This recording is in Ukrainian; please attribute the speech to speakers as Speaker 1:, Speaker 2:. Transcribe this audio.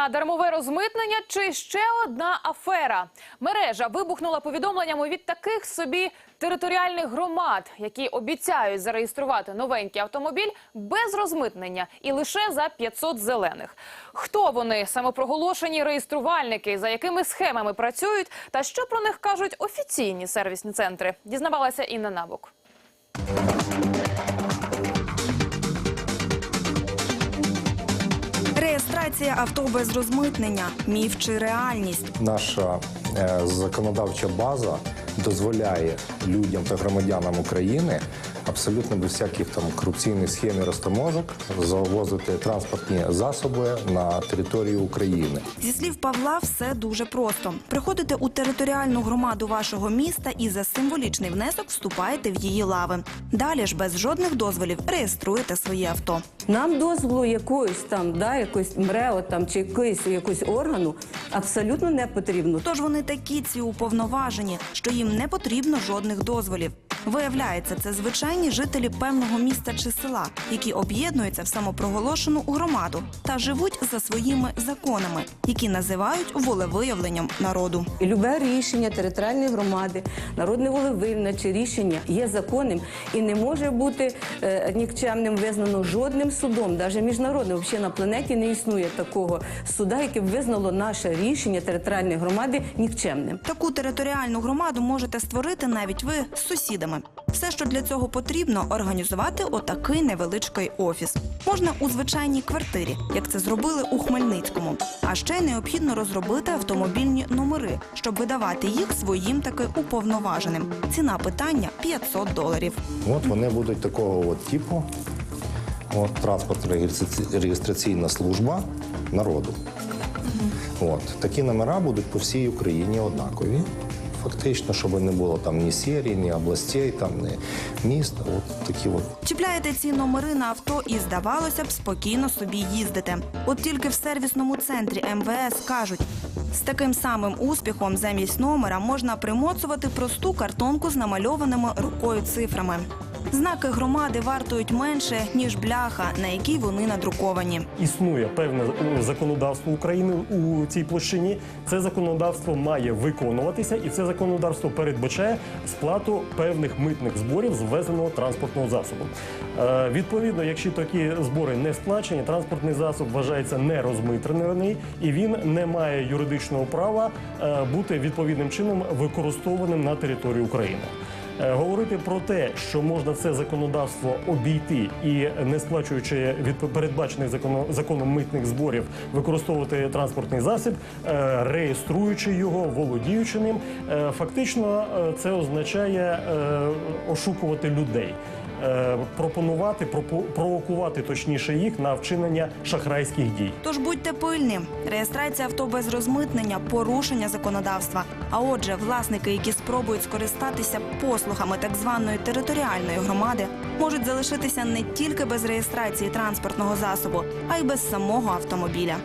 Speaker 1: на дармове розмитнення чи ще одна афера? Мережа вибухнула повідомленнями від таких собі територіальних громад, які обіцяють зареєструвати новенький автомобіль без розмитнення і лише за 500 зелених. Хто вони самопроголошені реєструвальники, за якими схемами працюють, та що про них кажуть офіційні сервісні центри? Дізнавалася Інна Набок.
Speaker 2: Реєстрація авто без розмитнення, міф чи реальність.
Speaker 3: Наша е, законодавча база дозволяє людям та громадянам України абсолютно без всяких там корупційних схем і розтаможок завозити транспортні засоби на територію України.
Speaker 2: Зі слів Павла, все дуже просто. Приходите у територіальну громаду вашого міста і за символічний внесок вступаєте в її лави. Далі ж без жодних дозволів реєструєте своє авто.
Speaker 4: Нам дозволу якоїсь там, да, якось МРЕО там чи якоїсь, якогось органу абсолютно не потрібно.
Speaker 2: Тож вони такі ці уповноважені, що їм не потрібно жодних дозволів. Виявляється, це звичайні жителі певного міста чи села, які об'єднуються в самопроголошену громаду та живуть за своїми законами, які називають волевиявленням народу.
Speaker 4: Любе рішення територіальної громади, народне волевиявлення чи рішення є законним і не може бути е, нікчемним визнано жодним судом, навіть міжнародним. Взагалі на планеті не існує такого суда, яке б визнало наше рішення територіальної громади нікчемним.
Speaker 2: Таку територіальну громаду можете створити навіть ви з сусідами. Все, що для цього потрібно, організувати отакий невеличкий офіс. Можна у звичайній квартирі, як це зробили у Хмельницькому. А ще необхідно розробити автомобільні номери, щоб видавати їх своїм таки уповноваженим. Ціна питання 500 доларів.
Speaker 3: От вони будуть такого от типу. От реєстраці- реєстраційна служба народу. От такі номера будуть по всій Україні однакові. Фактично, щоб не було там ні серії, ні областей, там ні міст. От такі от
Speaker 2: Чіпляєте ці номери на авто і, здавалося б, спокійно собі їздите. От тільки в сервісному центрі МВС кажуть, з таким самим успіхом замість номера можна примоцувати просту картонку з намальованими рукою цифрами. Знаки громади вартують менше, ніж бляха, на якій вони надруковані.
Speaker 5: Існує певне е, законодавство України у цій площині. Це законодавство має виконуватися, і це законодавство передбачає сплату певних митних зборів з ввезеного транспортного засобу. Е, відповідно, якщо такі збори не сплачені, транспортний засіб вважається нерозмитрений і він не має юридичного права е, бути відповідним чином використовуваним на території України. Е, Говорити про те, що можна це законодавство обійти і не сплачуючи від передбачених законом, законом митних зборів, використовувати транспортний засіб, е, реєструючи його, володіючи ним, е, фактично це означає ошукувати людей. Пропонувати, пропо- провокувати точніше їх на вчинення шахрайських дій.
Speaker 2: Тож будьте пильні. Реєстрація авто без розмитнення порушення законодавства. А отже, власники, які спробують скористатися послугами так званої територіальної громади, можуть залишитися не тільки без реєстрації транспортного засобу, а й без самого автомобіля.